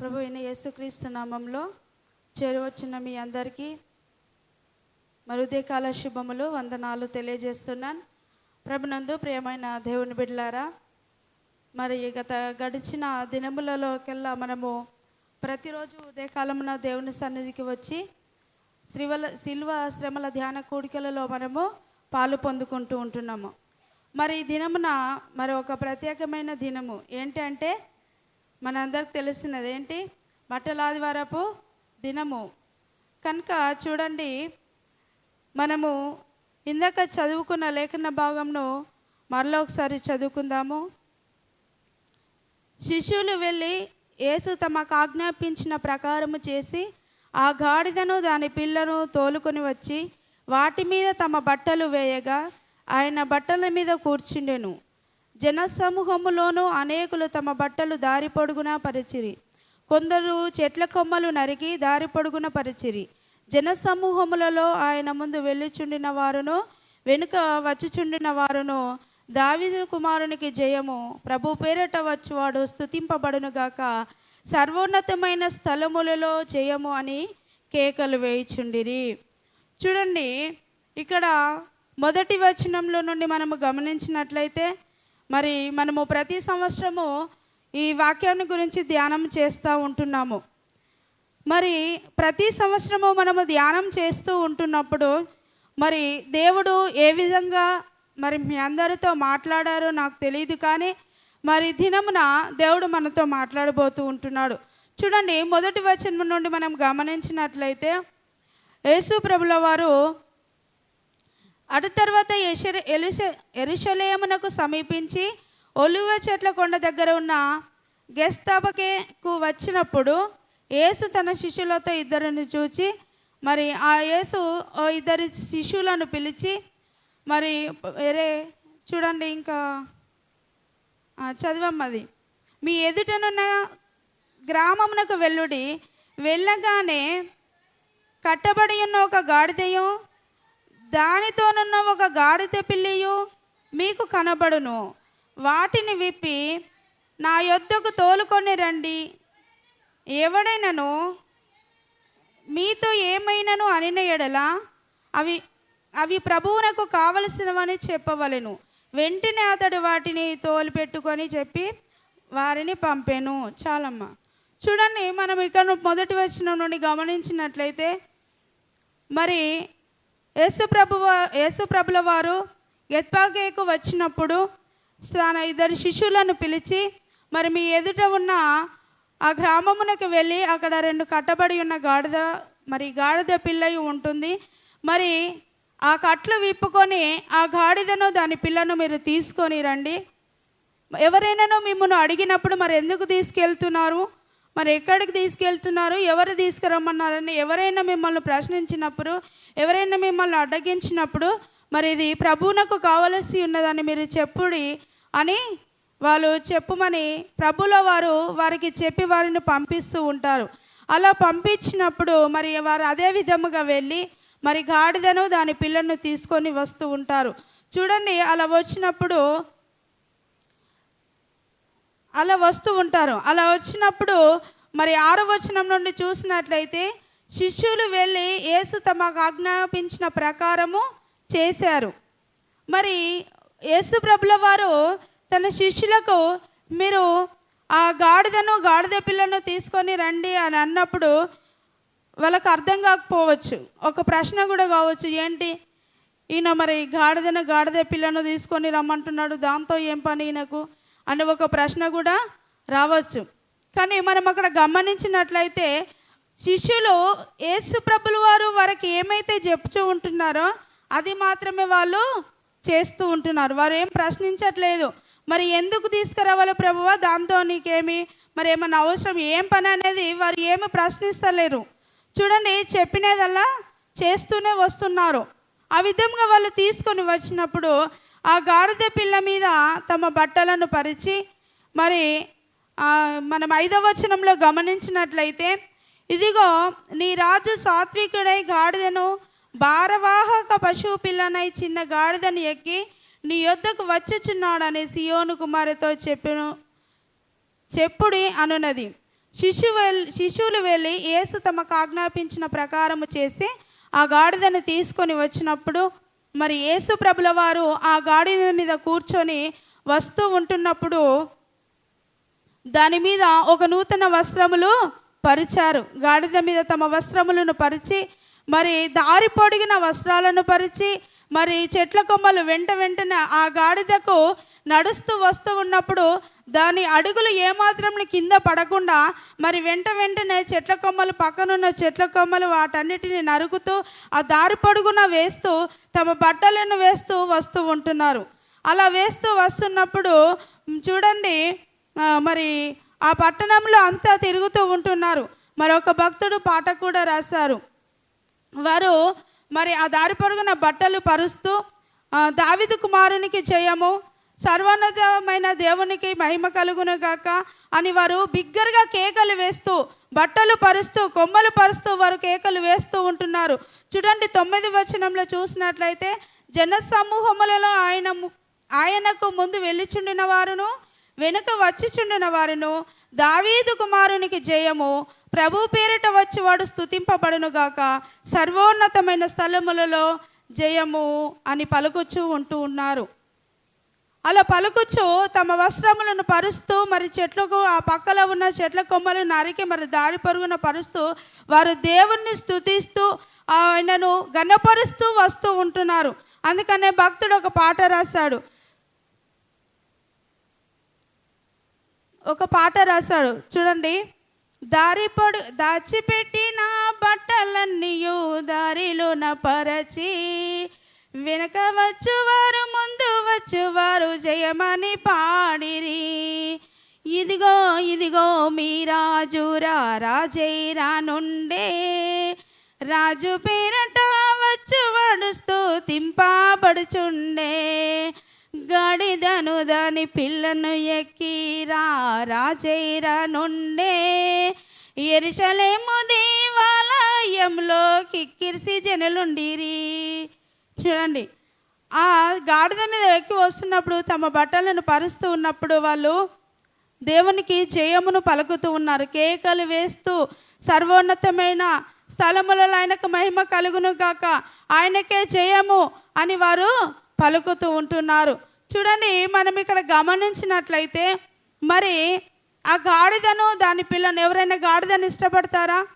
ప్రభు అయిన యేసుక్రీస్తు నామంలో చేరువచ్చిన మీ అందరికీ మరుదేకాల శుభములు వందనాలు తెలియజేస్తున్నాను. ప్రభునందు ప్రియమైన దేవుని బిడ్లారా మరి గత గడిచిన దినములలోకెల్లా మనము ప్రతిరోజు ఉదయకాలమున దేవుని సన్నిధికి వచ్చి శ్రీవల శిల్వ శ్రమల ధ్యాన కూడికలలో మనము పాలు పొందుకుంటూ ఉంటున్నాము. మరి ఈ దినమున మరి ఒక ప్రత్యేకమైన దినము ఏంటంటే మనందరికి తెలిసినది ఏంటి మట్టలాదివారపు దినము. కనుక చూడండి మనము ఇందాక చదువుకున్న లేఖన భాగంను మరలా ఒకసారి చదువుకుందాము. శిష్యులు వెళ్ళి యేసు తమకు ఆజ్ఞాపించిన ప్రకారము చేసి ఆ గాడిదను దాని పిల్లను తోలుకొని వచ్చి వాటి మీద తమ బట్టలు వేయగా ఆయన బట్టల మీద కూర్చుండెను. జనసమూహములోనూ అనేకులు తమ బట్టలు దారి పొడుగునా పరిచిరి. కొందరు చెట్ల కొమ్మలు నరికి దారి పొడుగున పరిచిరి. జనసమూహములలో ఆయన ముందు వెళ్ళిచుండిన వారును వెనుక వచ్చుచుండిన వారును దావీదు కుమారునికి జయము ప్రభు పేరట వచ్చువాడు స్థుతింపబడునుగాక సర్వోన్నతమైన స్థలములలో జయము అని కేకలు వేయిచుండిరి. చూడండి ఇక్కడ మొదటి వచనంలో నుండి మనము గమనించినట్లయితే మరి మనము ప్రతి సంవత్సరము ఈ వాక్యాన్ని గురించి ధ్యానం చేస్తూ ఉంటున్నాము. మరి ప్రతి సంవత్సరము మనము ధ్యానం చేస్తూ ఉంటున్నప్పుడు మరి దేవుడు ఏ విధంగా మరి మీ అందరితో మాట్లాడారో నాకు తెలియదు కానీ మరి దినమున దేవుడు మనతో మాట్లాడబోతూ ఉంటున్నాడు. చూడండి మొదటి వచనం నుండి మనం గమనించినట్లయితే యేసు ప్రభుల వారు అటు తర్వాత ఎషర ఎలిష ఎరుషలేమునకు సమీపించి ఒలివ చెట్ల కొండ దగ్గర ఉన్న గెస్తాబకేకు వచ్చినప్పుడు యేసు తన శిష్యులతో ఇద్దరిని చూచి మరి ఆ యేసు ఓ ఇద్దరి శిష్యులను పిలిచి మరి వేరే చూడండి ఇంకా చదివమ్మది. మీ ఎదుటనున్న గ్రామమునకు వెళ్ళుడి వెళ్ళగానే కట్టబడి ఉన్న ఒక గాడిదయం దానితోనున్న ఒక గాడిద పిల్లియు మీకు కనబడును. వాటిని విప్పి నా యొద్దకు తోలుకొని రండి. ఎవడైనను మీతో ఏమైనను అనిన ఎడల అవి అవి ప్రభువునకు కావలసినవని చెప్పవలెను. వెంటనే అతడు వాటిని తోలుపెట్టుకొని చెప్పి వారిని పంపాను. చాలమ్మ. చూడండి మనం ఇక్కడ మొదటి వచ్చిన నుండి గమనించినట్లయితే మరి యేసుప్రభు యేసుప్రభుల వారు ఎత్పాకేకు వచ్చినప్పుడు తన ఇద్దరు శిష్యులను పిలిచి మరి మీ ఎదుట ఉన్న ఆ గ్రామమునకు వెళ్ళి అక్కడ రెండు కట్టబడి ఉన్న గాడిద మరి గాడిద పిల్లయి ఉంటుంది. మరి ఆ కట్లు విప్పుకొని ఆ గాడిదను దాని పిల్లను మీరు తీసుకొని రండి. ఎవరైనానో మిమ్మల్ని అడిగినప్పుడు మరి ఎందుకు తీసుకెళ్తున్నారు? మరి ఎక్కడికి తీసుకెళ్తున్నారు? ఎవరు తీసుకురమ్మన్నారని ఎవరైనా మిమ్మల్ని ప్రశ్నించినప్పుడు ఎవరైనా మిమ్మల్ని అడ్డగించినప్పుడు మరి ఇది ప్రభువునకు కావలసి ఉన్నదని మీరు చెప్పుడి అని వాళ్ళు చెప్పుమని ప్రభుల వారు వారికి చెప్పి వారిని పంపిస్తూ ఉంటారు. అలా పంపించినప్పుడు మరి వారు అదే విధముగా వెళ్ళి మరి గాడిదను దాని పిల్లను తీసుకొని వస్తూ ఉంటారు. చూడండి అలా వచ్చినప్పుడు అలా వస్తూ ఉంటారు. అలా వచ్చినప్పుడు మరి ఆరో వచనం నుండి చూసినట్లయితే శిష్యులు వెళ్ళి యేసు తమకు ఆజ్ఞాపించిన ప్రకారము చేశారు. మరి యేసు ప్రభుల వారు తన శిష్యులకు మీరు ఆ గాడిదను గాడిద పిల్లను తీసుకొని రండి అని అన్నప్పుడు వాళ్ళకు అర్థం కాకపోవచ్చు. ఒక ప్రశ్న కూడా కావచ్చు. ఏంటి? ఈయన మరి గాడిదను గాడిద పిల్లను తీసుకొని రమ్మంటున్నాడు. దాంతో ఏం పని ఈయనకు? అని ఒక ప్రశ్న కూడా రావచ్చు. కానీ మనం అక్కడ గమనించినట్లయితే శిష్యులు యేసు ప్రభుల వారు వారికి ఏమైతే చెప్తూ ఉంటున్నారో అది మాత్రమే వాళ్ళు చేస్తూ ఉంటున్నారు. వారు ఏం ప్రశ్నించట్లేదు. మరి ఎందుకు తీసుకురావాలి ప్రభువా? దాంతో నీకేమి? మరి ఏమన్నా అవసరం? ఏం పని అనేది వారు ఏమి ప్రశ్నిస్తలేరు. చూడండి చెప్పినదల్లా చేస్తూనే వస్తున్నారు. ఆ విధంగా వాళ్ళు తీసుకొని వచ్చినప్పుడు ఆ గాడిద పిల్ల మీద తమ బట్టలను పరిచి మరి మనం ఐదవ వచనంలో గమనించినట్లయితే ఇదిగో నీ రాజు సాత్వికుడై గాడిదను భారవాహక పశువు పిల్లనై చిన్న గాడిదను ఎక్కి నీ యొద్దకు వచ్చుచున్నాడని సియోను కుమారితో చెప్పెను చెప్పుడి అనున్నది శిశువు శిశువులు వెళ్ళి యేసు తమకు ఆజ్ఞాపించిన ప్రకారము చేసి ఆ గాడిదను తీసుకొని వచ్చినప్పుడు మరి యేసు ప్రభుల వారు ఆ గాడిద మీద కూర్చొని వస్తూ ఉంటున్నప్పుడు దాని మీద ఒక నూతన వస్త్రములు పరిచారు. గాడిద మీద తమ వస్త్రములను పరిచి మరి దారి పొడిగిన వస్త్రాలను పరిచి మరి చెట్ల కొమ్మలు వెంట వెంటనే ఆ గాడిదకు నడుస్తూ వస్తూ ఉన్నప్పుడు దాని అడుగులు ఏమాత్రం కింద పడకుండా మరి వెంట వెంటనే చెట్ల కొమ్మలు పక్కనున్న చెట్ల కొమ్మలు వాటన్నిటిని నరుకుతూ ఆ దారి పొడుగున వేస్తూ తమ బట్టలను వేస్తూ వస్తూ ఉంటున్నారు. అలా వేస్తూ వస్తున్నప్పుడు చూడండి మరి ఆ పట్టణంలో అంతా తిరుగుతూ ఉంటున్నారు. మరి ఒక భక్తుడు పాట కూడా రాశారు. వారు మరి ఆ దారి పొరుగున బట్టలు పరుస్తూ దావిదు దావీదు కుమారునికి చేయము సర్వోన్నతమైన దేవునికి మహిమ కలుగును గాక అని వారు బిగ్గరగా కేకలు వేస్తూ బట్టలు పరుస్తూ కొమ్మలు పరుస్తూ వారు కేకలు వేస్తూ ఉంటున్నారు. చూడండి తొమ్మిది వచనంలో చూసినట్లయితే జన సమూహములలో ఆయన ము- ఆయనకు ముందు వెళ్ళిచుండిన వారును వెనుక వచ్చిచుండిన వారును దావీదు కుమారునికి జయము ప్రభు పేరిట వచ్చివాడు స్థుతింపబడునుగాక సర్వోన్నతమైన స్థలములలో జయము అని పలుకుచూ ఉంటూ ఉన్నారు. అలా పలుకుచు తమ వస్త్రములను పరుస్తూ మరి చెట్లకు ఆ పక్కలో ఉన్న చెట్ల కొమ్మలు నరికి మరి దారి పరుగున పరుస్తూ వారు దేవుణ్ణి స్థుతిస్తూ ఆయనను గణపరుస్తూ వస్తూ ఉంటున్నారు. అందుకనే భక్తుడు ఒక పాట రాశాడు. ఒక పాట రాశాడు. చూడండి. దారి పొడు దాచిపెట్టిన బట్టలన్నీ దారిలోన పరచి వెనక వచ్చువారు వచ్చు వారు జయమని పాడిరి. ఇదిగో ఇదిగో మీ రాజురా రాజై నుండే రాజు పేరట వచ్చు వడుస్తూ తింపబడుచుండే గడిదను దాని పిల్లను ఎక్కిరా రాజైరా నుండే ఎరుసలేము దేవాలయంలో కిక్కిరిసి జనులుండిరి. చూడండి ఆ గాడిద మీద ఎక్కి వస్తున్నప్పుడు తమ బట్టలను పరుస్తూ ఉన్నప్పుడు వాళ్ళు దేవునికి జయమును పలుకుతూ ఉన్నారు. కేకలు వేస్తూ సర్వోన్నతమైన స్థలములలో ఆయనకు మహిమ కలుగును కాక ఆయనకే జయము అని వారు పలుకుతూ ఉంటున్నారు. చూడండి మనం ఇక్కడ గమనించినట్లయితే మరి ఆ గాడిదను దాని పిల్లను ఎవరైనా గాడిదను ఇష్టపడతారా?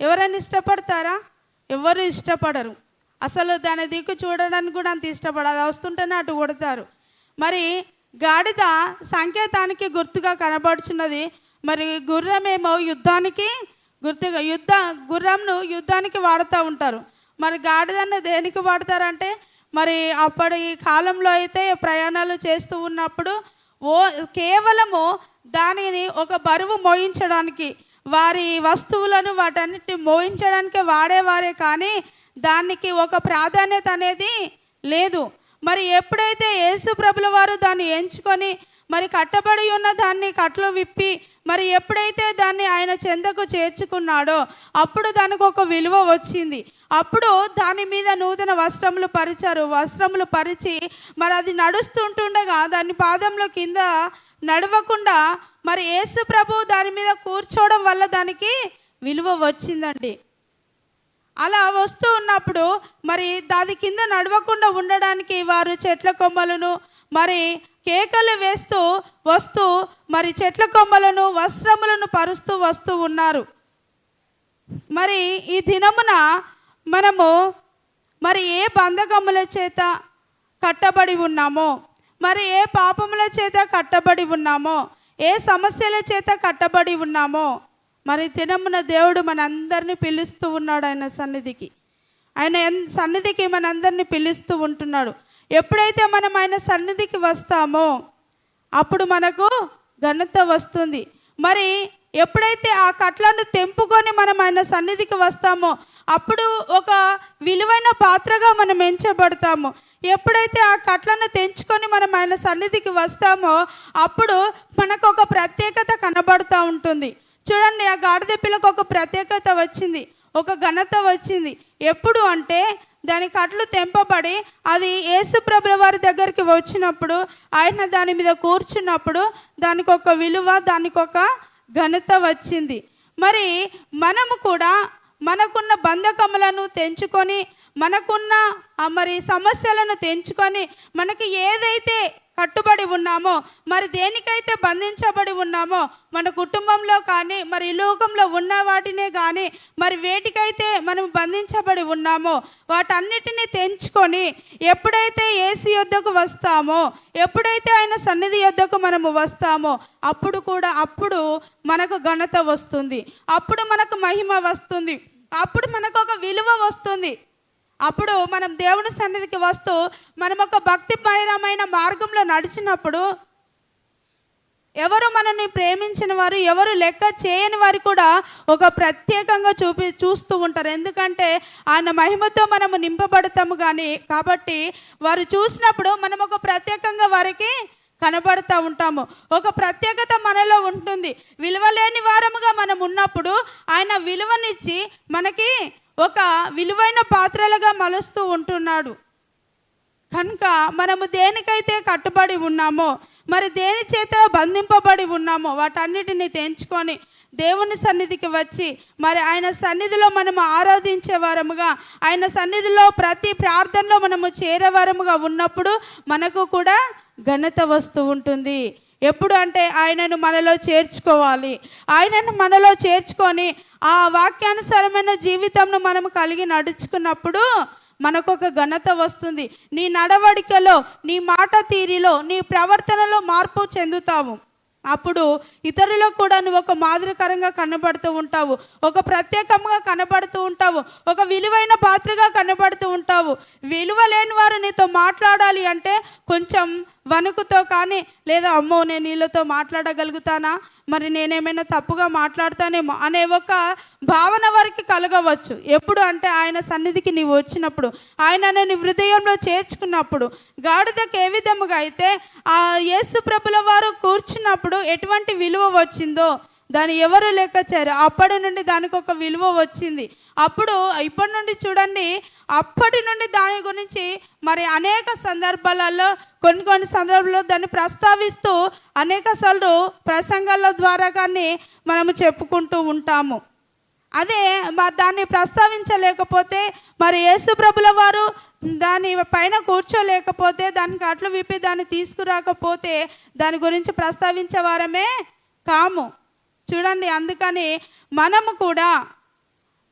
ఎవరైనా ఇష్టపడతారా? ఎవరు ఇష్టపడరు. అసలు దాని దిక్కు చూడడానికి కూడా అంత ఇష్టపడదు. వస్తుంటేనే అటు కొడతారు. మరి గాడిద సంకేతానికి గుర్తుగా కనబడుచున్నది. మరి గుర్రమేమో యుద్ధానికి గుర్తుగా యుద్ధ గుర్రంను యుద్ధానికి వాడుతూ ఉంటారు. మరి గాడిదను దేనికి వాడతారంటే మరి అప్పటి కాలంలో అయితే ప్రయాణాలు చేస్తూ ఉన్నప్పుడు ఓ కేవలము దానిని ఒక బరువు మోయించడానికి వారి వస్తువులను వాటన్నిటిని మోయించడానికి వాడేవారే కానీ దానికి ఒక ప్రాధాన్యత అనేది లేదు. మరి ఎప్పుడైతే యేసు ప్రభుల వారు దాన్ని ఎంచుకొని మరి కట్టబడి ఉన్న దాన్ని కట్లు విప్పి మరి ఎప్పుడైతే దాన్ని ఆయన చెందకు చేర్చుకున్నాడో అప్పుడు దానికి ఒక విలువ వచ్చింది. అప్పుడు దాని మీద నూతన వస్త్రములు పరిచారు. వస్త్రములు పరిచి మరి అది నడుస్తుంటుండగా దాని పాదంలో కింద నడవకుండా మరి యేసు ప్రభు దాని మీద కూర్చోవడం వల్ల దానికి విలువ వచ్చిందండి. అలా వస్తూ ఉన్నప్పుడు మరి దాని కింద నడవకుండా ఉండడానికి వారు చెట్ల కొమ్మలను మరి కేకలు వేస్తూ వస్తూ మరి చెట్ల కొమ్మలను వస్త్రములను పరుస్తూ వస్తూ ఉన్నారు. మరి ఈ దినమున మనము మరి ఏ బంధకముల చేత కట్టబడి ఉన్నామో మరి ఏ పాపముల చేత కట్టబడి ఉన్నామో ఏ సమస్యల చేత కట్టబడి ఉన్నామో మరి దినమున దేవుడు మనందరినీ పిలుస్తూ ఉన్నాడు ఆయన సన్నిధికి. ఆయన ఎన్- సన్నిధికి మనందరినీ పిలుస్తూ ఉంటున్నాడు. ఎప్పుడైతే మనం ఆయన సన్నిధికి వస్తామో అప్పుడు మనకు ఘనత వస్తుంది. మరి ఎప్పుడైతే ఆ కట్లను తెంపుకొని మనం ఆయన సన్నిధికి వస్తామో అప్పుడు ఒక విలువైన పాత్రగా మనం ఎంచబడతాము. ఎప్పుడైతే ఆ కట్లను తెంచుకొని మనం ఆయన సన్నిధికి వస్తామో అప్పుడు మనకు ఒక ప్రత్యేకత కనబడుతూ ఉంటుంది. చూడండి ఆ గాడిద పిల్లకు ఒక ప్రత్యేకత వచ్చింది ఒక ఘనత వచ్చింది. ఎప్పుడు అంటే దాని కట్లు తెంపబడి అది యేసు ప్రభుల వారి దగ్గరికి వచ్చినప్పుడు ఆయన దాని మీద కూర్చున్నప్పుడు దానికి ఒక విలువ దానికి ఒక ఘనత వచ్చింది. మరి మనము కూడా మనకున్న బంధకములను తెంచుకొని మనకున్న మరి సమస్యలను తెంచుకొని మనకి ఏదైతే కట్టుబడి ఉన్నామో మరి దేనికైతే బంధించబడి ఉన్నామో మన కుటుంబంలో కానీ మరి ఈ లోకంలో ఉన్న వాటినే కానీ మరి వేటికైతే మనం బంధించబడి ఉన్నామో వాటన్నిటిని తెంచుకొని ఎప్పుడైతే ఏసు యొద్దకు వస్తామో ఎప్పుడైతే ఆయన సన్నిధి యొద్దకు మనము వస్తామో అప్పుడు కూడా అప్పుడు మనకు ఘనత వస్తుంది. అప్పుడు మనకు మహిమ వస్తుంది. అప్పుడు మనకు ఒక విలువ వస్తుంది. అప్పుడు మనం దేవుని సన్నిధికి వస్తూ మనం ఒక భక్తి భక్తిపరమైన మార్గంలో నడిచినప్పుడు ఎవరు మనల్ని ప్రేమించిన వారు ఎవరు లెక్క చేయని వారు కూడా ఒక ప్రత్యేకంగా చూపి చూస్తూ ఉంటారు. ఎందుకంటే ఆయన మహిమతో మనము నింపబడతాము కానీ కాబట్టి వారు చూసినప్పుడు మనం ఒక ప్రత్యేకంగా వారికి కనబడుతూ ఉంటాము. ఒక ప్రత్యేకత మనలో ఉంటుంది. విలువ లేని వారముగా మనం ఉన్నప్పుడు ఆయన విలువనిచ్చి మనకి ఒక విలువైన పాత్రలుగా మలుస్తూ ఉంటున్నాడు. కనుక మనము దేనికైతే కట్టుబడి ఉన్నామో మరి దేని చేత బంధింపబడి ఉన్నామో వాటన్నిటిని తెంచుకొని దేవుని సన్నిధికి వచ్చి మరి ఆయన సన్నిధిలో మనము ఆరాధించే వారముగా ఆయన సన్నిధిలో ప్రతి ప్రార్థనలో మనము చేరేవారముగా ఉన్నప్పుడు మనకు కూడా ఘనత వస్తూ ఉంటుంది. ఎప్పుడు అంటే ఆయనను మనలో చేర్చుకోవాలి. ఆయనను మనలో చేర్చుకొని ఆ వాక్యానుసారమైన జీవితంను మనం కలిగి నడుచుకున్నప్పుడు మనకు ఒక ఘనత వస్తుంది. నీ నడవడికలో నీ మాట తీరిలో నీ ప్రవర్తనలో మార్పు చెందుతావు. అప్పుడు ఇతరులకు కూడా నువ్వు ఒక మాదిరికరంగా కనబడుతూ ఉంటావు. ఒక ప్రత్యేకంగా కనబడుతూ ఉంటావు. ఒక విలువైన పాత్రగా కనబడుతూ ఉంటావు. విలువ లేని వారు నీతో మాట్లాడాలి అంటే కొంచెం వణుకుతో కానీ లేదా అమ్మో నేను వీళ్ళతో మాట్లాడగలుగుతానా? మరి నేనేమైనా తప్పుగా మాట్లాడతానేమో అనే ఒక భావన వారికి కలగవచ్చు. ఎప్పుడు అంటే ఆయన సన్నిధికి నీవు వచ్చినప్పుడు ఆయన నీ హృదయంలో చేర్చుకున్నప్పుడు గాడిదకు ఏ విధముగా అయితే ఆ యేసు ప్రభుల వారు కూర్చున్నప్పుడు ఎటువంటి విలువ వచ్చిందో దాన్ని ఎవరు లెక్కచారు అప్పటి నుండి దానికి ఒక విలువ వచ్చింది. అప్పుడు ఇప్పటి నుండి చూడండి అప్పటి నుండి దాని గురించి మరి అనేక సందర్భాలలో కొన్ని కొన్ని సందర్భంలో దాన్ని ప్రస్తావిస్తూ అనేక సార్లు ప్రసంగాల ద్వారా కానీ మనము చెప్పుకుంటూ ఉంటాము. అదే మరి దాన్ని ప్రస్తావించలేకపోతే మరి యేసు ప్రభుల వారు దాని పైన కూర్చోలేకపోతే దానికి అట్లు విప్పి దాన్ని తీసుకురాకపోతే దాని గురించి ప్రస్తావించే వారమే కాము. చూడండి అందుకని మనము కూడా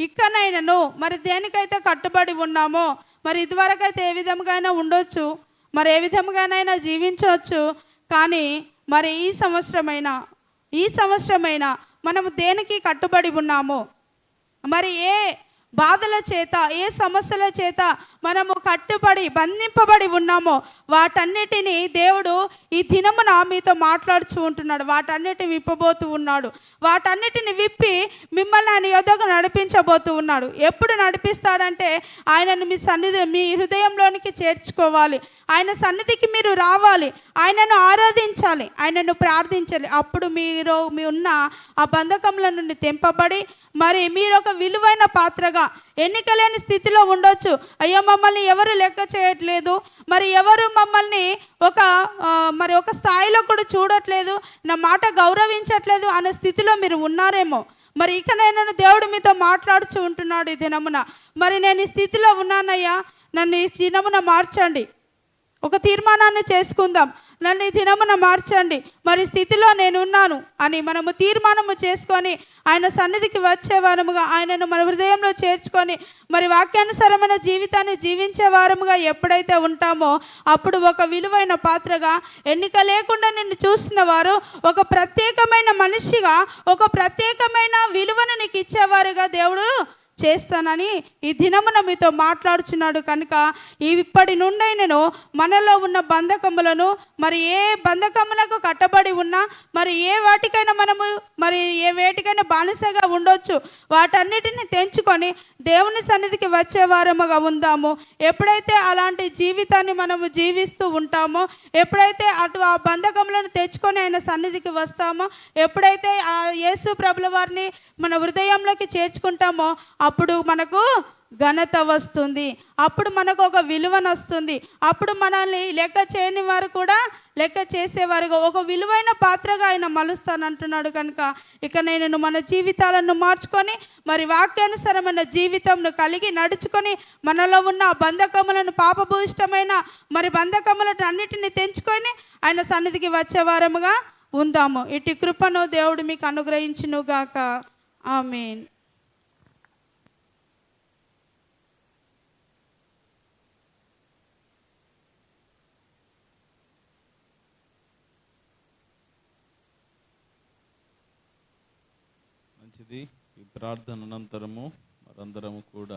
ఇక్కనైనను మరి దేనికైతే కట్టుబడి ఉన్నామో మరి ఇదివరకైతే ఏ విధముగానైనా ఉండొచ్చు. మరి ఏ విధముగానైనా జీవించవచ్చు. కానీ మరి ఈ సంవత్సరమైనా ఈ సంవత్సరమైనా మనము దేనికి కట్టుబడి ఉన్నాము? మరి ఏ బాధల చేత ఏ సమస్యల చేత మనము కట్టుబడి బంధింపబడి ఉన్నామో వాటన్నిటిని దేవుడు ఈ దినమున మీతో మాట్లాడుచూ ఉంటున్నాడు. వాటన్నిటిని విప్పబోతూ ఉన్నాడు. వాటన్నిటిని విప్పి మిమ్మల్ని ఆయన యొద్దకు నడిపించబోతూ ఉన్నాడు. ఎప్పుడు నడిపిస్తాడంటే ఆయనను మీ సన్నిధి మీ హృదయంలోనికి చేర్చుకోవాలి. ఆయన సన్నిధికి మీరు రావాలి. ఆయనను ఆరాధించాలి. ఆయనను ప్రార్థించాలి. అప్పుడు మీరు మీ ఉన్న ఆ బంధకముల నుండి తెంపబడి మరి మీరు ఒక విలువైన పాత్రగా ఎన్నికలేని స్థితిలో ఉండొచ్చు. అయ్యో మమ్మల్ని ఎవరు లెక్క చేయట్లేదు. మరి ఎవరు మమ్మల్ని ఒక మరి ఒక స్థాయిలో కూడా చూడట్లేదు నా మాట గౌరవించట్లేదు అనే స్థితిలో మీరు ఉన్నారేమో. మరి ఇక నేను దేవుడు మీతో మాట్లాడుచూ ఉంటున్నాడు ఈ దినమున. మరి నేను ఈ స్థితిలో ఉన్నానయ్యా. నన్ను ఈ దినమున మార్చండి. ఒక తీర్మానాన్ని చేసుకుందాం. నన్ను ఈ దినమున మార్చండి. మరి స్థితిలో నేనున్నాను అని మనము తీర్మానము చేసుకొని ఆయన సన్నిధికి వచ్చేవారముగా ఆయనను మన హృదయంలో చేర్చుకొని మరి వాక్యానుసారమైన జీవితాన్ని జీవించే వారముగా ఎప్పుడైతే ఉంటామో అప్పుడు ఒక విలువైన పాత్రగా ఎన్నిక లేకుండా నిన్ను చూస్తున్న వారు ఒక ప్రత్యేకమైన మనిషిగా ఒక ప్రత్యేకమైన విలువను నీకు ఇచ్చేవారుగా దేవుడు. చేస్తానని ఈ దినమున మీతో మాట్లాడుచున్నాడు కనుక ఈ ఇప్పటి నుండి నేను మనలో ఉన్న బంధకములను మరి ఏ బంధకములకు కట్టబడి ఉన్నా మరి ఏ వాటికైనా మనము మరి ఏ వేటికైనా బానిసగా ఉండొచ్చు వాటన్నిటిని తెంచుకొని దేవుని సన్నిధికి వచ్చే వారముగా ఉందాము. ఎప్పుడైతే అలాంటి జీవితాన్ని మనము జీవిస్తూ ఉంటామో ఎప్పుడైతే అటు ఆ బంధకములను తెచ్చుకొని ఆయన సన్నిధికి వస్తామో ఎప్పుడైతే ఆ యేసు ప్రభుల వారిని మన హృదయంలోకి చేర్చుకుంటామో అప్పుడు మనకు ఘనత వస్తుంది. అప్పుడు మనకు ఒక విలువను వస్తుంది. అప్పుడు మనల్ని లెక్క చేయని వారు కూడా లెక్క చేసేవారుగా. ఒక విలువైన పాత్రగా ఆయన మలుస్తానంటున్నాడు కనుక ఇక నేను మన జీవితాలను మార్చుకొని మరి వాక్యానుసరమైన జీవితంను కలిగి నడుచుకొని మనలో ఉన్న బంధకములను పాపభూయిష్టమైన మరి బంధకములను అన్నిటిని తెంచుకొని ఆయన సన్నిధికి వచ్చేవారముగా ఉందాము. ఇటు కృపను దేవుడు మీకు అనుగ్రహించునుగాక. ఆమెన్ మంచిది ఈ ప్రార్థన అనంతరము మరందరము కూడా